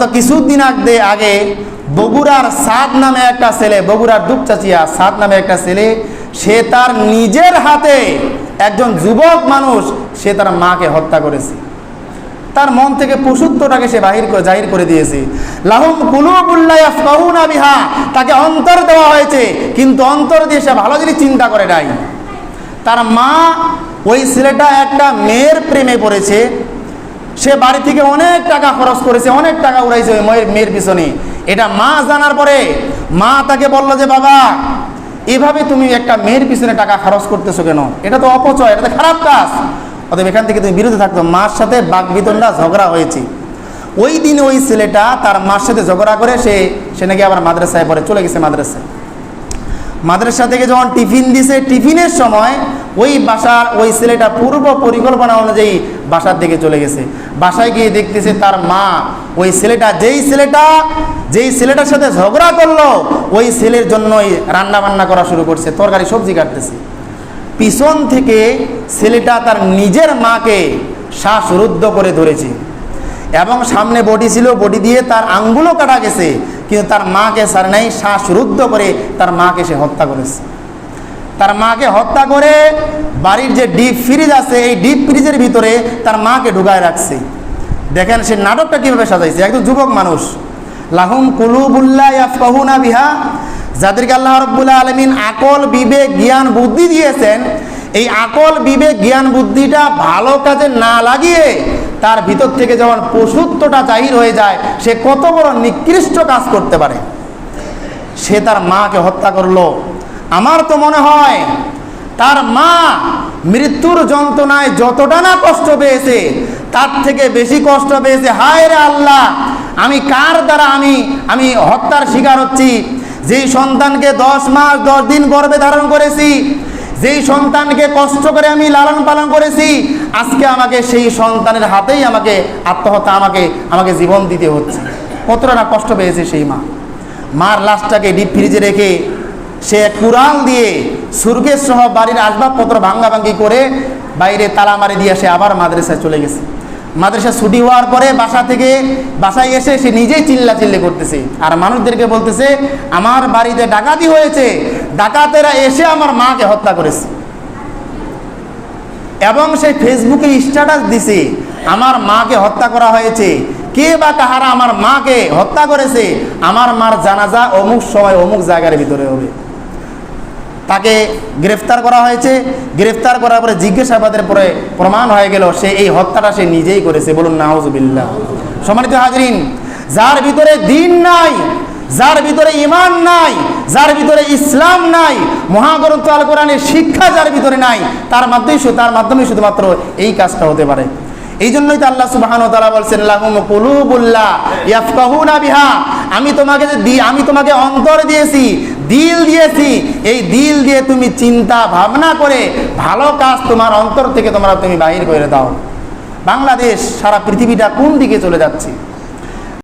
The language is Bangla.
তো কিছুদিন আগে আগে বগুড়ার সাদ নামে একটা ছেলে, বগুড়ার দুপচাচিয়া সাদ নামে একটা ছেলে, সে তার নিজের হাতে একজন যুবক মানুষ, সে তার মাকে হত্যা করেছে। তার মন থেকে পশুত্বটাকে সে বাহির জাহির করে দিয়েছে। লাহুম কুলুবুল্লাহ বিহা, তাকে অন্তর দেওয়া হয়েছে, কিন্তু অন্তর দিয়ে সে ভালো জিনিস চিন্তা করে নাই। তার মা, ওই ছেলেটা একটা মেয়ের প্রেমে পড়েছে সে বাড়ি থেকে অনেক টাকা খরচ করেছে, অনেক টাকা উড়াইছে ওই মেয়ের মেয়ের পিছনে। এটা মা জানার পরে মা তাকে বলল যে, বাবা, এভাবে তুমি একটা মেয়ের পিছনে টাকা খরচ করতেছো কেন? এটা তো অপচয়, এটা তো খারাপ কাজ। অতএব এখান থেকে তুমি বিরত থাকতো মার সাথে বিতণ্ডা ঝগড়া হয়েছে। ওই দিন ওই ছেলেটা তার মার সাথে ঝগড়া করে সে সে নাকি আবার মাদ্রাসায় পরে চলে গেছে মাদ্রাসায়। মাদ্রাসা থেকে যখন টিফিন দিছে, টিফিনের সময় ওই বাসার ওই ছেলেটা পূর্ব পরিকল্পনা অনুযায়ী বাসার দিকে চলে গেছে। বাসায় গিয়ে দেখতেছে তার মা, ওই ছেলেটা, যেই ছেলেটা, যেই ছেলেটার সাথে ঝগড়া করল, ওই ছেলের জন্যই রান্না বান্না করা শুরু করছে, তরকারি, সবজি কাটতেছে। পিছন থেকে ছেলেটা তার নিজের মাকে শ্বাসরুদ্ধ করে ধরেছে। এবং সামনে বডি ছিল বডি দিয়ে তার আঙ্গুলও কাটা গেছে, কিন্তু তার মাকে সার নাই, শ্বাসরুদ্ধ করে তার মাকে সে হত্যা করেছে। তার মাকে হত্যা করে বাড়ির যে ডিপ ফ্রিজ আছে, এই ডিপ ফ্রিজের ভিতরে তার মাকে ঢুকায় রাখছে। দেখেন সে নাটকটা কীভাবে সাজাইছে একজন যুবক মানুষ। লাহুম কুলুবুল্লাহ ইয়াফকাহুনা বিহা। যাদেরকে আল্লাহ রব্বুল্লাহ আলমিন আকল, বিবেক, জ্ঞান, বুদ্ধি দিয়েছেন, এই আকল, বিবেক, জ্ঞান, বুদ্ধিটা ভালো কাজে না লাগিয়ে তার ভিতর থেকে যখন পশুত্বটা জাহির হয়ে যায়, সে কত বড় নিকৃষ্ট কাজ করতে পারে। সে তার মাকে হত্যা করল। আমার তো মনে হয় তার মা মৃত্যুর যন্ত্রণায় যতটা না কষ্ট পেয়েছে, তার থেকে বেশি কষ্ট পেয়েছে। হায় রে আল্লাহ, আমি কার দ্বারা আমি আমি হত্যার শিকার হচ্ছি? যেই সন্তানকে দশ মাস, দশ দিন গর্ভে ধারণ করেছি, যেই সন্তানকে কষ্ট করে আমি লালন পালন করেছি, আজকে আমাকে সেই সন্তানের হাতেই আমাকে আত্মহত্যা, আমাকে আমাকে জীবন দিতে হচ্ছে। কতটা না কষ্ট পেয়েছে সেই মা। মার লাশটাকে ডিপ ফ্রিজে রেখে সে কুড়াল দিয়ে সুরগের সহ বাড়ির আসবাবপত্র ভাঙ্গাভাঙ্গি করে বাইরে তালা মারি দিয়ে সে আবার মাদ্রাসায় চলে গেছে। মাদ্রাসা ছুটি হওয়ার পরে বাসা থেকে বাসায় এসে সে নিজেই চিল্লা চিল্লি করতেছে। আর মানুষদেরকে বলতেছে, আমার বাড়িতে ডাকাতি হয়েছে, ডাকাতেরা এসে আমার মাকে হত্যা করেছে। এবং সে ফেসবুকে স্ট্যাটাস দিছে, আমার মাকে হত্যা করা হয়েছে। কে বা কাহারা আমার মাকে হত্যা করেছে, আমার মার জানাজা অমুক সময় অমুক জায়গার ভিতরে হবে। তাকে গ্রেফতার করা হয়েছে। গ্রেফতার করার পরে জিজ্ঞাসাবাদের পরে প্রমাণ হয়ে গেল, সে এই হত্যাটা সে নিজেই করেছে। বলুন নাহজুবিল্লাহ সম্মানিত হাজরিন, যার ভিতরে দিন নাই, যার ভিতরে ইমান নাই, যার ভিতরে ইসলাম নাই, মহাগ্রন্থ আল কোরআনের শিক্ষা যার ভিতরে নাই, তার মাধ্যমে তার মাধ্যমে শুধুমাত্র এই কাজটা হতে পারে। এই জন্যই তো আল্লাহ সুবাহান তালা বলছেন বিহা। আমি তোমাকে আমি তোমাকে অন্তর দিয়েছি দিল দিয়েছি, এই দিল দিয়ে তুমি চিন্তা ভাবনা করে ভালো কাজ তোমার অন্তর থেকে তোমরা তুমি বাহির করে দাও। বাংলাদেশ, সারা পৃথিবীটা কোন দিকে চলে যাচ্ছে?